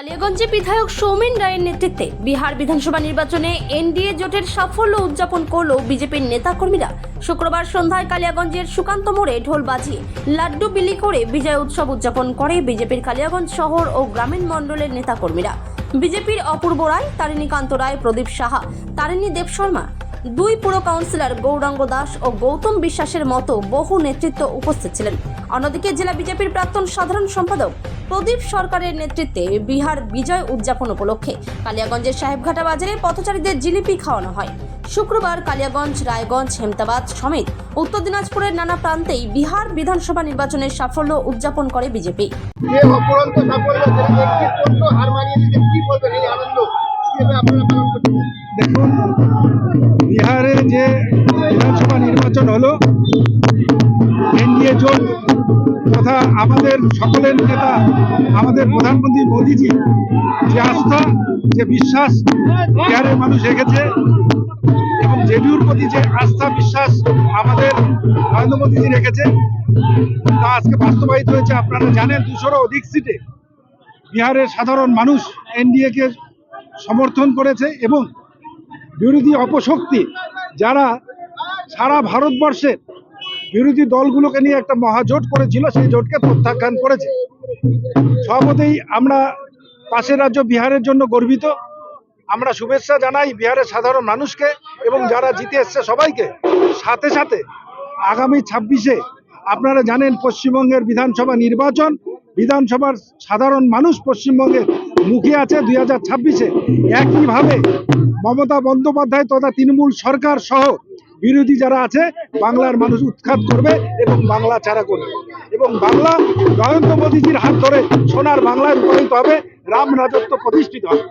কালিয়াগঞ্জে বিধায়ক সৌমেন রায়ের নেতৃত্বে বিহার বিধানসভা নির্বাচনে এনডিএ জোটের সাফল্য উদযাপন করল বিজেপির নেতাকর্মীরা। শুক্রবার সন্ধ্যায় কালিয়াগঞ্জের সুকান্ত মোড়ে ঢোল বাজিয়ে লাড্ডু বিলি করে বিজয় উৎসব উদযাপন করে বিজেপির কালিয়াগঞ্জ শহর ও গ্রামীণ মণ্ডলের নেতাকর্মীরা। বিজেপির অপূর্ব রায় তারিণীকান্ত রায়, প্রদীপ সাহা, তারিণী দেব শর্মা দুই পুর কাউন্সিলর গৌরাঙ্গ দাস ও গৌতম বিশ্বাসের মতো বহু নেতৃত্ব উপস্থিত ছিলেন। অন্যদিকে জেলা বিজেপির প্রাক্তন সাধারণ সম্পাদক প্রদীপ সরকারের নেতৃত্বে বিহার বিজয় উদযাপন উপলক্ষে কালিয়াগঞ্জের সাহেবঘাটা বাজারে পথচারীদের জিলিপি খাওয়ানো হয়। শুক্রবার কালিয়াগঞ্জ, রায়গঞ্জ, হেমতাবাদ সমেত উত্তর দিনাজপুরের নানা প্রান্তেই বিহার বিধানসভা নির্বাচনের সাফল্য উদযাপন করে বিজেপি। যে বিধানসভা নির্বাচন হলো, এনডিএ জোট তথা আমাদের সকলের নেতা, আমাদের প্রধানমন্ত্রী মোদীজি, যে আস্থা, যে বিশ্বাস বিহারের মানুষ রেখেছে এবং জেডিউর প্রতি যে আস্থা, বিশ্বাস আমাদের নরেন্দ্র মোদীজি রেখেছে, তা আজকে বাস্তবায়িত হয়েছে। আপনারা জানেন দুশোরও অধিক সিটে বিহারের সাধারণ মানুষ এনডিএকে সমর্থন করেছে এবং বিরোধী অপশক্তি যারা সারা ভারতবর্ষের বিরোধী দলগুলোকে নিয়ে একটা মহাজোট করেছিল, সেই জোটকে প্রত্যাখ্যান করেছে। সর্বতেই আমরা পাশের রাজ্য বিহারের জন্য গর্বিত। আমরা শুভেচ্ছা জানাই বিহারের সাধারণ মানুষকে এবং যারা জিতে এসছে সবাইকে। সাথে সাথে আগামী ছাব্বিশে আপনারা জানেন পশ্চিমবঙ্গের বিধানসভা নির্বাচন। বিধানসভার সাধারণ মানুষ পশ্চিমবঙ্গে মুখে আছে দুই হাজার ছাব্বিশে। একইভাবে মমতা বন্দ্যোপাধ্যায় তথা তৃণমূল সরকার সহ বিরোধী যারা আছে, বাংলার মানুষ উৎখাত করবে এবং বাংলা ছাড়া করবে। এবং বাংলা নরেন্দ্র মোদীজির হাত ধরে সোনার বাংলায় রূপায়িত হবে, রাম রাজত্ব প্রতিষ্ঠিত হবে।